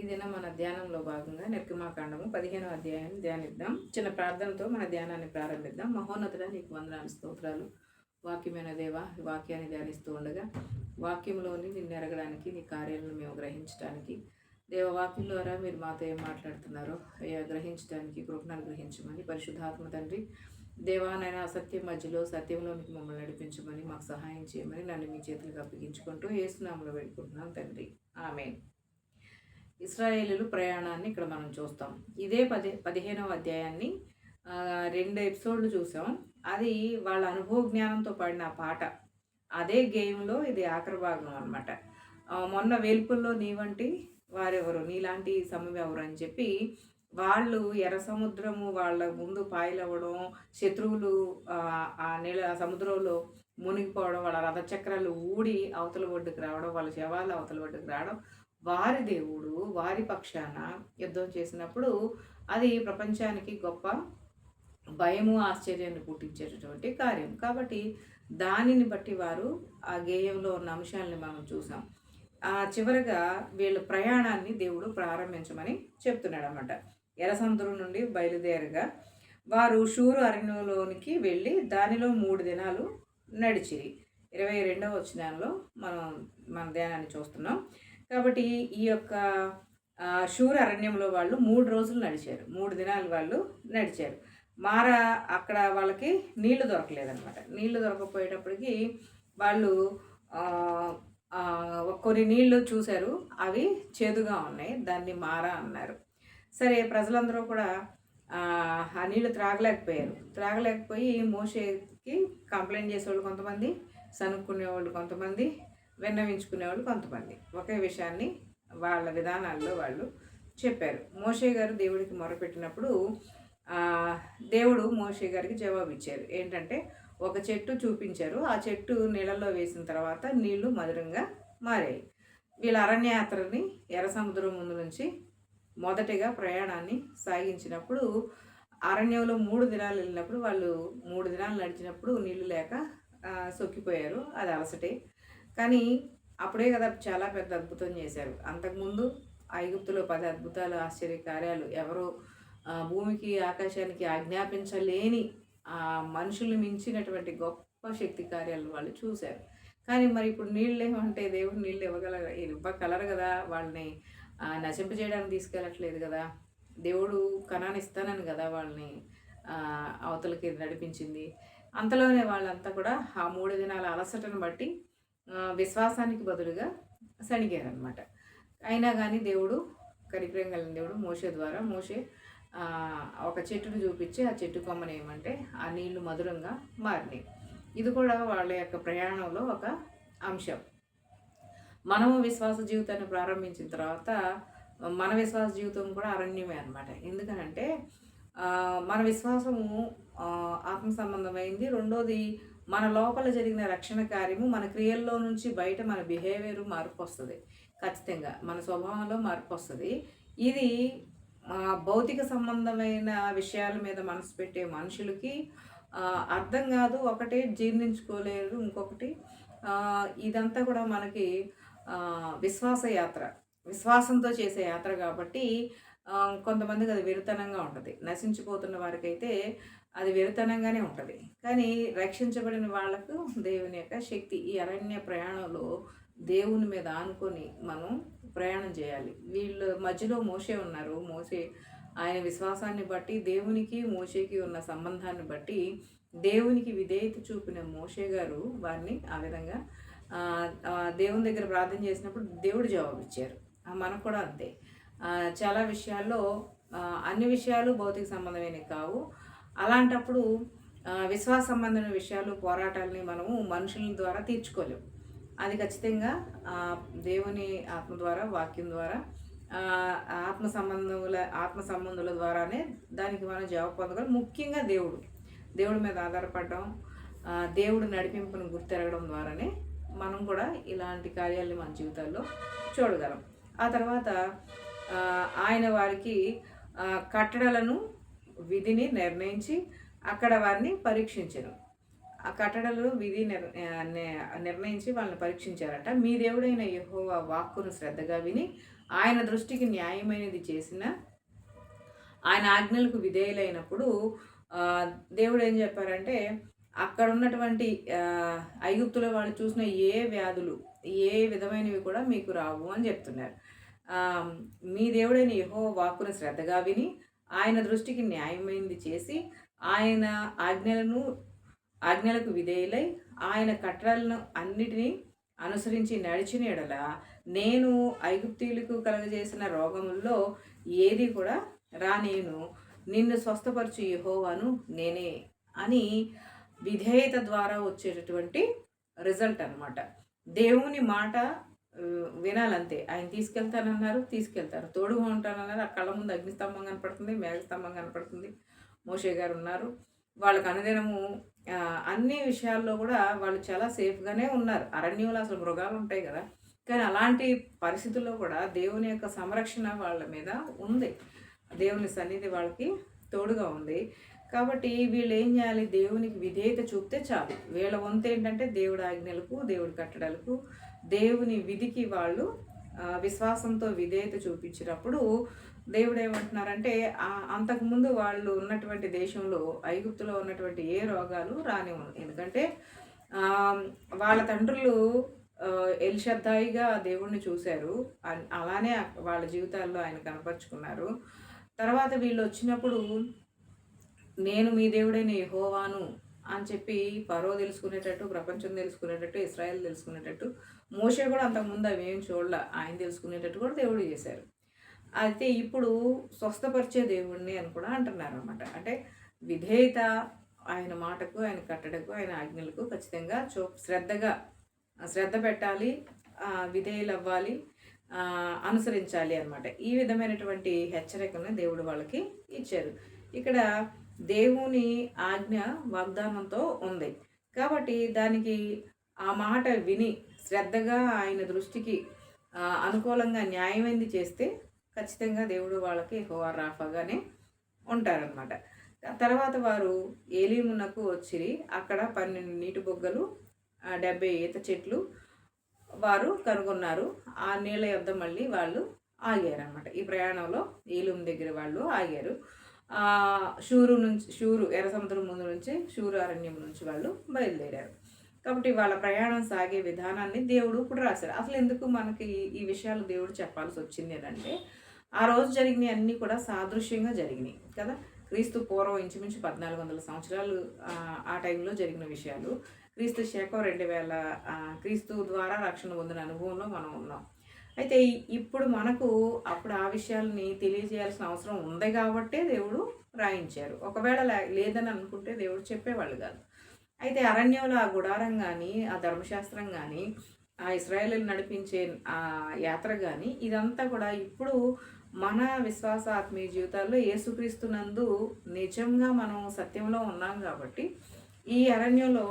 ఇదిన మన ధ్యానంలో భాగంగా నిర్గమాకాండము పదిహేనో అధ్యాయాన్ని ధ్యానిద్దాం. చిన్న ప్రార్థనతో మన ధ్యానాన్ని ప్రారంభిద్దాం. మహోన్నతుడ నీకు వందనాలు స్తోత్రాలు. వాక్యమైన దేవ వాక్యాన్ని ధ్యానిస్తూ ఉండగా వాక్యంలోని నిన్ను ఎరగడానికి నీ కార్యాలను మేము గ్రహించడానికి దేవవాక్యం ద్వారా మీరు మాతో ఏం మాట్లాడుతున్నారో అయ్యా గ్రహించడానికి కృపణను గ్రహించమని పరిశుద్ధాత్మ తండ్రి దేవానైనా అసత్యం మధ్యలో సత్యంలోనికి మమ్మల్ని నడిపించమని మాకు సహాయం చేయమని నన్ను మీ చేతులకు అప్పగించుకుంటూ ఏసునామలో పెట్టుకుంటున్నాను తండ్రి. ఆమె ఇస్రాయేలీలు ప్రయాణాన్ని ఇక్కడ మనం చూస్తాం. ఇదే పది పదిహేనవ అధ్యాయాన్ని రెండు ఎపిసోడ్లు చూసాం. అది వాళ్ళ అనుభవ జ్ఞానంతో పాడిన పాట. అదే గేమ్లో ఇది ఆఖరి భాగం అనమాట మొన్న వేల్పుల్లో నీ వంటి వారెవరు నీలాంటి సమయం ఎవరు అని చెప్పి వాళ్ళు ఎర్ర సముద్రము వాళ్ళ ముందు పాయలవ్వడం శత్రువులు ఆ, నీళ్ళ సముద్రంలో మునిగిపోవడం వాళ్ళ రథచక్రాలు ఊడి అవతల ఒడ్డుకు రావడం వాళ్ళ శవాలు అవతల ఒడ్డుకు రావడం వారి దేవుడు వారి పక్షాన యుద్ధం చేసినప్పుడు అది ప్రపంచానికి గొప్ప భయము ఆశ్చర్యాన్ని పుట్టించేటటువంటి కార్యం. కాబట్టి దానిని బట్టి వారు ఆ గేయంలో ఉన్న అంశాలని మనం చూసాం. ఆ చివరగా వీళ్ళ ప్రయాణాన్ని దేవుడు ప్రారంభించమని చెప్తున్నాడు అనమాట ఎరసముద్రం నుండి బయలుదేరగా వారు షూరు అరణ్యంలోనికి వెళ్ళి దానిలో మూడు దినాలు నడిచిరి. ఇరవై రెండవ వచనంలో మనం మన ధ్యానాన్ని చూస్తున్నాం. కాబట్టి ఈ యొక్క శూర షూర్ అరణ్యంలో వాళ్ళు మూడు రోజులు నడిచారు. మూడు దినాలు వాళ్ళు నడిచారు. మార అక్కడ వాళ్ళకి నీళ్ళు దొరకలేదనమాట నీళ్ళు దొరకపోయేటప్పటికి వాళ్ళు కొన్ని నీళ్ళు చూశారు. అవి చేదుగా ఉన్నాయి. దాన్ని మారా అన్నారు. సరే ప్రజలందరూ కూడా ఆ ఆ నీళ్ళు త్రాగలేకపోయారు. త్రాగలేకపోయి మోషేకి కంప్లైంట్ చేసేవాళ్ళు కొంతమంది సనుక్కునేవాళ్ళు కొంతమంది. విన్నవించుకునేవాళ్ళు కొంతమంది. ఒకే విషయాన్ని వాళ్ళ విధానాల్లో వాళ్ళు చెప్పారు. మోషే గారు దేవుడికి మొరపెట్టినప్పుడు దేవుడు మోషే గారికి జవాబు ఇచ్చారు ఏంటంటే ఒక చెట్టు చూపించారు. ఆ చెట్టు నీళ్ళల్లో వేసిన తర్వాత నీళ్ళు మధురంగా మారాయి. వీళ్ళ అరణ్యయాత్రని ఎర్ర సముద్రం ముందు నుంచి మొదటిగా ప్రయాణాన్ని సాగించినప్పుడు అరణ్యంలో మూడు దినాలు వెళ్ళినప్పుడు వాళ్ళు మూడు దినాలు నడిచినప్పుడు నీళ్ళు లేక సొక్కిపోయారు. అది అలసటే. కానీ అప్పుడే కదా చాలా పెద్ద అద్భుతం చేశారు. అంతకుముందు ఐగుప్తులో పది అద్భుతాలు ఆశ్చర్య కార్యాలు ఎవరో భూమికి ఆకాశానికి ఆజ్ఞాపించలేని ఆ మనుషులు మించినటువంటి గొప్ప శక్తి కార్యాలు వాళ్ళు చూశారు. కానీ మరి ఇప్పుడు నీళ్ళు ఏమంటే దేవుడు నీళ్ళు ఇవ్వగల ఇవ్వగలరు కదా? వాళ్ళని నశింప చేయడానికి తీసుకెళ్ళట్లేదు కదా? దేవుడు కణాన్ని ఇస్తానని కదా వాళ్ళని అవతలకి నడిపించింది. అంతలోనే వాళ్ళంతా కూడా ఆ మూడు దినాల అలసటను బట్టి విశ్వాసానికి బదులుగా సణిగారనమాట అయినా కానీ దేవుడు కనికరం కలిగిన దేవుడు మోసే ద్వారా మోసే ఒక చెట్టును చూపించి ఆ చెట్టు కొమ్మని ఏమంటే ఆ నీళ్ళు మధురంగా మారినాయి. ఇది కూడా వాళ్ళ యొక్క ప్రయాణంలో ఒక అంశం. మనము విశ్వాస జీవితాన్ని ప్రారంభించిన తర్వాత మన విశ్వాస జీవితం కూడా అరణ్యమే అనమాట ఎందుకనంటే మన విశ్వాసము ఆత్మ సంబంధమైంది. రెండోది మన లోపల జరిగిన రక్షణ కార్యము మన క్రియల్లో నుంచి బయట మన బిహేవియర్ మార్పు వస్తుంది ఖచ్చితంగా మన స్వభావంలో మార్పు వస్తుంది ఇది భౌతిక సంబంధమైన విషయాల మీద మనసు పెట్టే మనుషులకి అర్థం కాదు. ఒకటి జీర్ణించుకోలేరు. ఇంకొకటి ఇదంతా కూడా మనకి విశ్వాస యాత్ర. విశ్వాసంతో చేసే యాత్ర కాబట్టి కొంతమందికి అది విరుతనంగా ఉంటుంది. నశించిపోతున్న వారికైతే అది వెరితనంగానే ఉంటుంది. కానీ రక్షించబడిన వాళ్ళకు దేవుని యొక్క శక్తి ఈ అరణ్య ప్రయాణంలో దేవుని మీద ఆనుకొని మనం ప్రయాణం చేయాలి. వీళ్ళు మధ్యలో మోసే ఉన్నారు. మోసే ఆయన విశ్వాసాన్ని బట్టి దేవునికి మోషేకి ఉన్న సంబంధాన్ని బట్టి దేవునికి విధేయత చూపిన మోషే గారు వారిని ఆ విధంగా దేవుని దగ్గర ప్రార్థన చేసినప్పుడు దేవుడు జవాబు ఇచ్చారు ఆ, మనకు కూడా అంతే. చాలా విషయాల్లో అన్ని విషయాలు భౌతిక సంబంధమైనవి కావు. అలాంటప్పుడు విశ్వాస సంబంధమైన విషయాలు పోరాటాలని మనము మనుషుల ద్వారా తీర్చుకోలేము అది ఖచ్చితంగా దేవుని ఆత్మ ద్వారా వాక్యం ద్వారా ఆత్మ సంబంధముల ఆత్మ సంబంధుల ద్వారానే దానికి మనం జవాబు పొందగలం. ముఖ్యంగా దేవుడు. దేవుడి మీద ఆధారపడడం దేవుడు నడిపింపును గుర్తెరగడం ద్వారానే మనం కూడా ఇలాంటి కార్యాలని మన జీవితాల్లో చూడగలం. ఆ తర్వాత ఆయన వారికి కట్టడలను విధిని నిర్ణయించి అక్కడ వారిని పరీక్షించను. ఆ కట్టడలు విధి నిర్ణయించి వాళ్ళని పరీక్షించారట. మీ దేవుడైన యెహోవా వాక్కును శ్రద్ధగా విని ఆయన దృష్టికి న్యాయమైనది చేసిన ఆయన ఆజ్ఞలకు విధేయులైనప్పుడు దేవుడు ఏం చెప్పారంటే అక్కడ ఉన్నటువంటి ఐగుప్తుల వాళ్ళు చూసిన ఏ వ్యాధులు ఏ విధమైనవి కూడా మీకు రావు అని చెప్తున్నారు. మీ దేవుడైన యహో వాక్కును శ్రద్ధగా విని ఆయన దృష్టికి న్యాయమైంది చేసి ఆయన ఆజ్ఞలను ఆజ్ఞలకు విధేయులై ఆయన కట్టడలను అన్నిటినీ అనుసరించి నడిచిన ఎడల నేను ఐగుప్తీయులకు కలగజేసిన రోగముల్లో ఏది కూడా రానేను. నిన్ను స్వస్థపరచు యహోవాను నేనే అని విధేయత ద్వారా వచ్చేటటువంటి రిజల్ట్ అనమాట దేవుని మాట వినాలంతే. ఆయన తీసుకెళ్తానన్నారు తీసుకెళ్తారు. తోడుగా ఉంటానన్నారు. ఆ కళ్ళ ముందు అగ్నిస్తంభం కనపడుతుంది మేఘస్తంభం కనపడుతుంది. మోషే గారు ఉన్నారు. వాళ్ళకి అనుదినము అన్ని విషయాల్లో కూడా వాళ్ళు చాలా సేఫ్గానే ఉన్నారు. అరణ్యంలో అసలు మృగాలు ఉంటాయి కదా. కానీ అలాంటి పరిస్థితుల్లో కూడా దేవుని యొక్క సంరక్షణ వాళ్ళ మీద ఉంది. దేవుని సన్నిధి వాళ్ళకి తోడుగా ఉంది. కాబట్టి వీళ్ళు ఏం చేయాలి? దేవునికి విధేయత చూపితే చాలు. వీళ్ళ వంతు ఏంటంటే దేవుడి ఆజ్ఞలకు దేవుడి కట్టడలకు దేవుని విధికి వాళ్ళు విశ్వాసంతో విధేయత చూపించినప్పుడు దేవుడు ఏమంటున్నారంటే అంతకుముందు వాళ్ళు ఉన్నటువంటి దేశంలో ఐగుప్తులో ఉన్నటువంటి ఏ రోగాలు రాని ఎందుకంటే వాళ్ళ తండ్రులు ఆ, ఎల్షద్దాయిగా దేవుణ్ణి చూశారు. అన్- అలానే వాళ్ళ జీవితాల్లో ఆయన కనపరుచుకున్నారు. తర్వాత వీళ్ళు వచ్చినప్పుడు నేను మీ దేవుడైన హోవాను అని చెప్పి పరో తెలుసుకునేటట్టు ప్రపంచం తెలుసుకునేటట్టు ఇస్రాయల్ తెలుసుకునేటట్టు మోషే కూడా అంతకుముందు అవి ఏం చూడలే. ఆయన తెలుసుకునేటట్టు కూడా దేవుడు చేశారు. అయితే ఇప్పుడు స్వస్థపరిచే దేవుడిని అని కూడా అంటున్నారు అనమాట అంటే విధేయత ఆయన మాటకు ఆయన కట్టడకు ఆయన ఆజ్ఞలకు ఖచ్చితంగా చూ శ్రద్ధగా శ్రద్ధ పెట్టాలి విధేయులు అవ్వాలి అనుసరించాలి అన్నమాట. ఈ విధమైనటువంటి హెచ్చరికను దేవుడు వాళ్ళకి ఇచ్చారు. ఇక్కడ దేవుని ఆజ్ఞ వాగ్దానంతో ఉంది. కాబట్టి దానికి ఆ మాట విని శ్రద్ధగా ఆయన దృష్టికి అనుకూలంగా న్యాయమైంది చేస్తే ఖచ్చితంగా దేవుడు వాళ్ళకి హోవా రాఫాగానే ఉంటారనమాట తర్వాత వారు ఏలీమునకు వచ్చిరి. అక్కడ పన్నెండు నీటి బొగ్గలు డెబ్బై ఈత చెట్లు వారు కనుగొన్నారు. ఆ నీళ్ళ యొద్ద మళ్ళీ వాళ్ళు ఆగారనమాట ఈ ప్రయాణంలో ఏలూము దగ్గర వాళ్ళు ఆగారు. షూరు నుంచి షూరు ఎర్ర సముద్రం ముందు నుంచి షూరు అరణ్యం నుంచి వాళ్ళు బయలుదేరారు. కాబట్టి వాళ్ళ ప్రయాణం సాగే విధానాన్ని దేవుడు ఇప్పుడు రాశారు అసలు ఎందుకు మనకి ఈ- విషయాలు దేవుడు చెప్పాల్సి వచ్చింది అని అంటే ఆ రోజు జరిగినవి అన్నీ కూడా సాదృశ్యంగా జరిగినాయి కదా. క్రీస్తు పూర్వం ఇంచుమించు పద్నాలుగు వందల సంవత్సరాలు ఆ, టైంలో జరిగిన విషయాలు. క్రీస్తు శకం రెండు వేల క్రీస్తు ద్వారా రక్షణ పొందిన అనుభవంలో మనం ఉన్నాం. అయితే ఇప్పుడు మనకు అప్పుడు ఆ విషయాలని తెలియజేయాల్సిన అవసరం ఉంది కాబట్టే దేవుడు రాయించారు. ఒకవేళ లేదని అనుకుంటే దేవుడు చెప్పేవాళ్ళు కాదు. అయితే అరణ్యంలో ఆ గుడారం కానీ ఆ ధర్మశాస్త్రం కానీ ఆ ఇస్రాయేల్ నడిపించే ఆ యాత్ర కానీ ఇదంతా కూడా ఇప్పుడు మన విశ్వాస ఆత్మీయ జీవితాల్లో ఏసుక్రీస్తునందు నిజంగా మనం సత్యంలో ఉన్నాం కాబట్టి ఈ అరణ్యంలో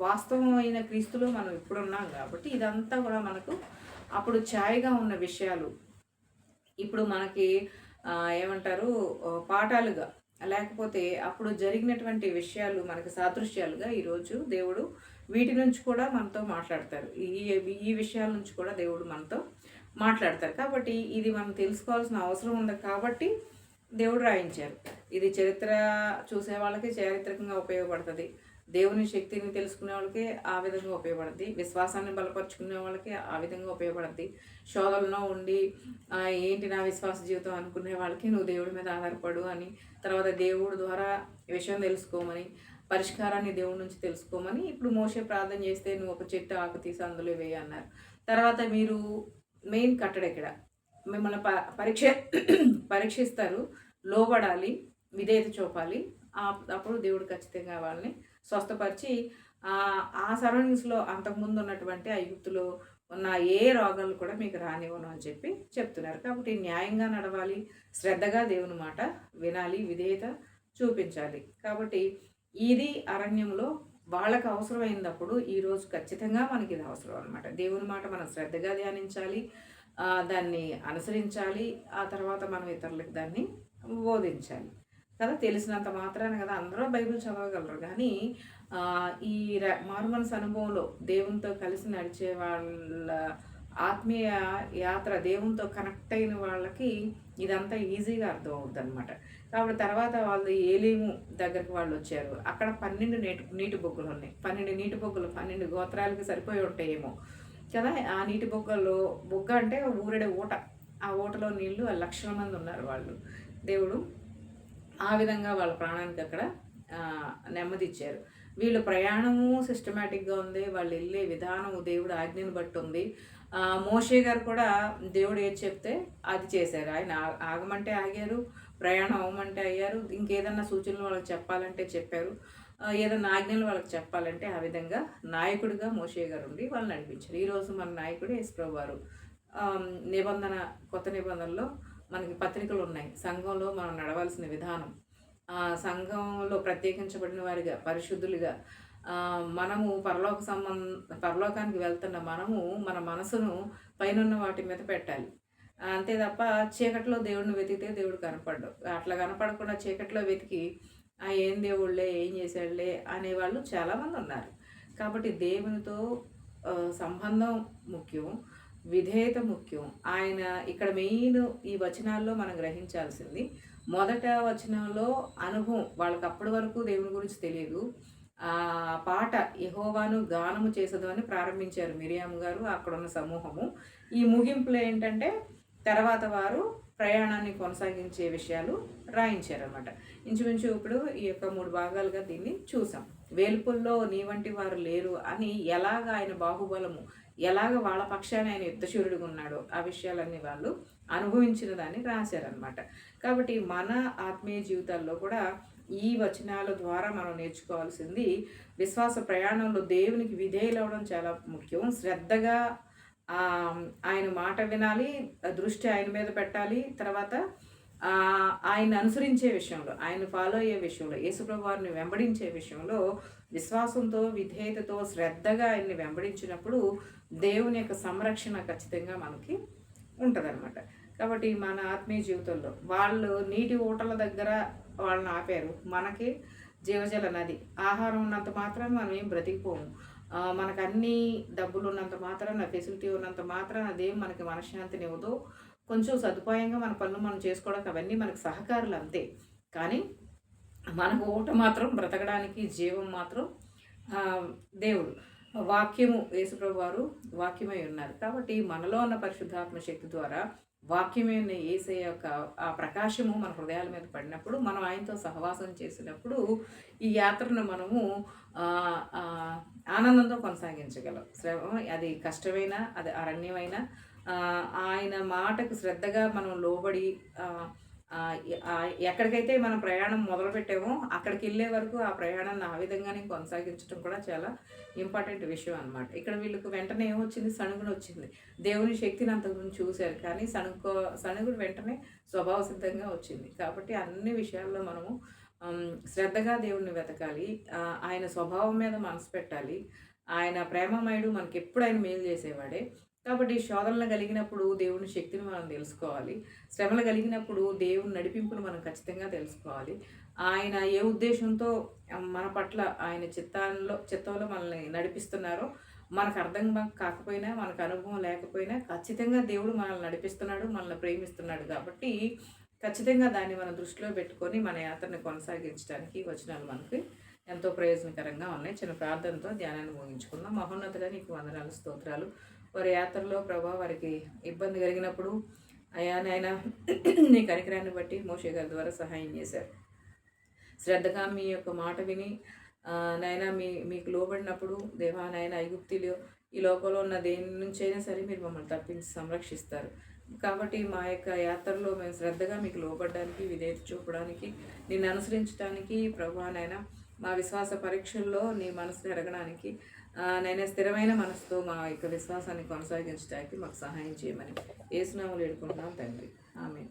వాస్తవమైన క్రీస్తులో మనం ఇప్పుడు ఉన్నాం కాబట్టి ఇదంతా కూడా మనకు అప్పుడు ఛాయగా ఉన్న విషయాలు. ఇప్పుడు మనకి ఏమంటారు పాఠాలుగా లేకపోతే అప్పుడు జరిగినటువంటి విషయాలు మనకి సాదృశ్యాలుగా ఈరోజు దేవుడు వీటి నుంచి కూడా మనతో మాట్లాడతారు. ఈ ఈ విషయాల నుంచి కూడా దేవుడు మనతో మాట్లాడతారు. కాబట్టి ఇది మనం తెలుసుకోవాల్సిన అవసరం ఉంది కాబట్టి దేవుడు రాయించారు. ఇది చరిత్ర చూసే వాళ్ళకి చారిత్రకంగా ఉపయోగపడుతుంది. దేవుని శక్తిని తెలుసుకునే వాళ్ళకి ఆ విధంగా ఉపయోగపడుద్ది. విశ్వాసాన్ని బలపరుచుకునే వాళ్ళకి ఆ విధంగా ఉపయోగపడుద్ది. శోధనలో ఉండి ఏంటి నా విశ్వాస జీవితం అనుకునే వాళ్ళకి నువ్వు దేవుడి మీద ఆధారపడు అని తర్వాత దేవుడి ద్వారా విషయం తెలుసుకోమని పరిష్కారాన్ని దేవుడి నుంచి తెలుసుకోమని ఇప్పుడు మోసే ప్రార్థన చేస్తే నువ్వు ఒక చెట్టు ఆకు తీసి అందులో వేయి అన్నారు. తర్వాత మీరు మెయిన్ కట్టడ ఇక్కడ. మిమ్మల్ని ప పరీక్ష పరీక్షిస్తారు. లోబడాలి విధేయత చూపాలి. అప్పుడు దేవుడు ఖచ్చితంగా వాళ్ళని స్వస్థపరిచి ఆ సరౌండింగ్స్లో అంతకుముందు ఉన్నటువంటి ఐగుప్తులో ఉన్న ఏ రోగాలు కూడా మీకు రానివ్వను అని చెప్పి చెప్తున్నారు. కాబట్టి న్యాయంగా నడవాలి శ్రద్ధగా దేవుని మాట వినాలి విధేయత చూపించాలి. కాబట్టి ఇది అరణ్యంలో వాళ్ళకు అవసరమైనప్పుడు ఈరోజు ఖచ్చితంగా మనకి ఇది అవసరం అనమాట దేవుని మాట మనం శ్రద్ధగా ధ్యానించాలి దాన్ని అనుసరించాలి ఆ తర్వాత మనం ఇతరులకు దాన్ని బోధించాలి. కదా తెలిసినంత మాత్రాన కదా అందరూ బైబిల్ చదవగలరు. కానీ ఈ ర- అనుభవంలో దేవునితో కలిసి నడిచే వాళ్ళ ఆత్మీయ యాత్ర దేవునితో కనెక్ట్ అయిన వాళ్ళకి ఇదంతా ఈజీగా అర్థం అవుతుంది అనమాట కాబట్టి తర్వాత వాళ్ళు ఏలేము దగ్గరికి వాళ్ళు వచ్చారు. అక్కడ పన్నెండు నీటి నీటి బొగ్గులు ఉన్నాయి. పన్నెండు నీటి బొగ్గులు పన్నెండు గోత్రాలకి సరిపోయి ఉంటాయేమో. కదా ఆ నీటి బొగ్గల్లో బొగ్గ అంటే ఊరడే ఊట. ఆ ఊటలో నీళ్ళు లక్షల మంది ఉన్నారు వాళ్ళు. దేవుడు ఆ విధంగా వాళ్ళ ప్రాణానికి అక్కడ నెమ్మది ఇచ్చారు వీళ్ళ ప్రయాణము సిస్టమేటిక్గా ఉంది. వాళ్ళు వెళ్ళే విధానము దేవుడు ఆజ్ఞను బట్టి ఉంది. మోషే గారు కూడా దేవుడు ఏది చెప్తే అది చేశారు. ఆయన ఆగమంటే ఆగారు ప్రయాణం అవ్వమంటే అయ్యారు. ఇంకేదన్నా సూచనలు వాళ్ళకి చెప్పాలంటే చెప్పారు. ఏదన్నా ఆజ్ఞలు వాళ్ళకి చెప్పాలంటే ఆ విధంగా నాయకుడిగా మోషే గారు ఉండి వాళ్ళు నడిపించారు. ఈరోజు మన నాయకుడు ఎస్ప్రో వారు నిబంధన కొత్త నిబంధనలో మనకి పత్రికలు ఉన్నాయి. సంఘంలో మనం నడవాల్సిన విధానం. సంఘంలో ప్రత్యేకించబడిన వారిగా పరిశుద్ధులుగా మనము పరలోక సంబంధ పరలోకానికి వెళ్తున్న మనము మన మనసును పైన వాటి మీద పెట్టాలి. అంతే తప్ప చీకట్లో దేవుడిని వెతికితే దేవుడు కనపడ్డు. అట్లా కనపడకుండా చీకట్లో వెతికి ఏం దేవుళ్ళే ఏం చేశాడులే అనేవాళ్ళు చాలామంది ఉన్నారు. కాబట్టి దేవునితో సంబంధం ముఖ్యం. విధేయత ముఖ్యం ఆయన ఇక్కడ మెయిన్ ఈ వచనాల్లో మనం గ్రహించాల్సింది మొదట వచనంలో అనుభవం వాళ్ళకి అప్పటి వరకు దేవుని గురించి తెలియదు. ఆ పాట యహోవాను గానము చేసదు అని ప్రారంభించారు మిరియాము గారు అక్కడ ఉన్న సమూహము. ఈ ముగింపులో ఏంటంటే తర్వాత వారు ప్రయాణాన్ని కొనసాగించే విషయాలు రాయించారనమాట ఇంచుమించు ఇప్పుడు ఈ యొక్క మూడు భాగాలుగా దీన్ని చూసాం. వేల్పుల్లో నీ వంటి వారు లేరు అని ఎలాగ ఆయన బాహుబలము ఎలాగ వాళ్ళ పక్షాన ఆయన యుద్ధశూరుడుగా ఉన్నాడో ఆ విషయాలన్నీ వాళ్ళు అనుభవించిన దాన్ని రాశారనమాట కాబట్టి మన ఆత్మీయ జీవితాల్లో కూడా ఈ వచనాల ద్వారా మనం నేర్చుకోవాల్సింది విశ్వాస ప్రయాణంలో దేవునికి విధేయులవడం చాలా ముఖ్యం. శ్రద్ధగా ఆయన మాట వినాలి దృష్టి ఆయన మీద పెట్టాలి తర్వాత ఆయన అనుసరించే విషయంలో ఆయన ఫాలో అయ్యే విషయంలో యేసుప్రభు వారిని వెంబడించే విషయంలో విశ్వాసంతో విధేయతతో శ్రద్ధగా ఆయన్ని వెంబడించినప్పుడు దేవుని యొక్క సంరక్షణ ఖచ్చితంగా మనకి ఉంటుందన్నమాట. కాబట్టి మన ఆత్మీయ జీవితంలో వాళ్ళు నీటి ఊటల దగ్గర వాళ్ళని ఆపారు. మనకి జీవజల నది. ఆహారం ఉన్నంత మాత్రాన మనం ఏం బ్రతికిపోము. మనకు అన్ని డబ్బులు ఉన్నంత మాత్రాన ఫెసిలిటీ ఉన్నంత మాత్రాన అదేం మనకి మనశ్శాంతిని ఇవ్వదు. కొంచెం సదుపాయంగా మన పనులు మనం చేసుకోవడానికి అవన్నీ మనకు సహకారులు అంతే. కానీ మనకు ఊట మాత్రం బ్రతకడానికి జీవం మాత్రం దేవుడు. వాక్యము యేసుప్రభు వారు వాక్యమై ఉన్నారు. కాబట్టి మనలో ఉన్న పరిశుద్ధాత్మ శక్తి ద్వారా వాక్యమైన ఏసే యొక్క ఆ ప్రకాశము మన హృదయాల మీద పడినప్పుడు మనం ఆయనతో సహవాసం చేసినప్పుడు ఈ యాత్రను మనము ఆనందంతో కొనసాగించగలం. శ్రమ అది కష్టమైన అది అరణ్యమైన ఆయన మాటకు శ్రద్ధగా మనం లోబడి ఎక్కడికైతే మనం ప్రయాణం మొదలుపెట్టామో అక్కడికి వెళ్ళే వరకు ఆ ప్రయాణాన్ని ఆ విధంగానే కొనసాగించడం కూడా చాలా ఇంపార్టెంట్ విషయం అనమాట ఇక్కడ వీళ్ళకి వెంటనే ఏమొచ్చింది? సణుగుని వచ్చింది. దేవుని శక్తిని అంతకుముందు చూశారు. కానీ సణుకో సణుగుడు వెంటనే స్వభావ సిద్ధంగా వచ్చింది. కాబట్టి అన్ని విషయాల్లో మనము శ్రద్ధగా దేవుణ్ణి వెతకాలి. ఆయన స్వభావం మీద మనసు పెట్టాలి. ఆయన ప్రేమమయుడు మనకి ఎప్పుడు ఆయన మేలు చేసేవాడే. కాబట్టి శోధనలు కలిగినప్పుడు దేవుని శక్తిని మనం తెలుసుకోవాలి. శ్రమలు కలిగినప్పుడు దేవుని నడిపింపును మనం ఖచ్చితంగా తెలుసుకోవాలి. ఆయన ఏ ఉద్దేశంతో మన పట్ల ఆయన చిత్తాల్లో చిత్తంలో మనల్ని నడిపిస్తున్నారో మనకు అర్థం కాకపోయినా మనకు అనుభవం లేకపోయినా ఖచ్చితంగా దేవుడు మనల్ని నడిపిస్తున్నాడు మనల్ని ప్రేమిస్తున్నాడు కాబట్టి ఖచ్చితంగా దాన్ని మనం దృష్టిలో పెట్టుకొని మన యాత్రని కొనసాగించడానికి వచనాలు మనకి ఎంతో ప్రయోజనకరంగా ఉన్నాయి. చిన్న ప్రార్థనతో ధ్యానాన్ని ముగించుకుందాం. మహోన్నతగా నీకు వందనాలు స్తోత్రాలు. వారి యాత్రలో ప్రభా వారికి ఇబ్బంది కలిగినప్పుడు అయా నాయన నీ కనికరాన్ని బట్టి మోషే గారి ద్వారా సహాయం చేశారు. శ్రద్ధగా మీ యొక్క మాట విని నాయన మీ మీకు లోబడినప్పుడు దేవా నాయన ఐగుప్తిలో ఈ లోకంలో ఉన్న దేని నుంచైనా సరే మీరు మమ్మల్ని తప్పించి సంరక్షిస్తారు. కాబట్టి మా యొక్క యాత్రలో మేము శ్రద్ధగా మీకు లోపడడానికి విధేయత చూపడానికి నిన్ను అనుసరించడానికి ప్రభానైనా మా విశ్వాస పరీక్షల్లో నీ మనసుని ఎరగడానికి నేను స్థిరమైన మనసుతో మా యొక్క విశ్వాసాన్ని కొనసాగించడానికి మాకు సహాయం చేయమని ఏసునాములు ఎడుకుంటున్నాం తండ్రి. ఆమె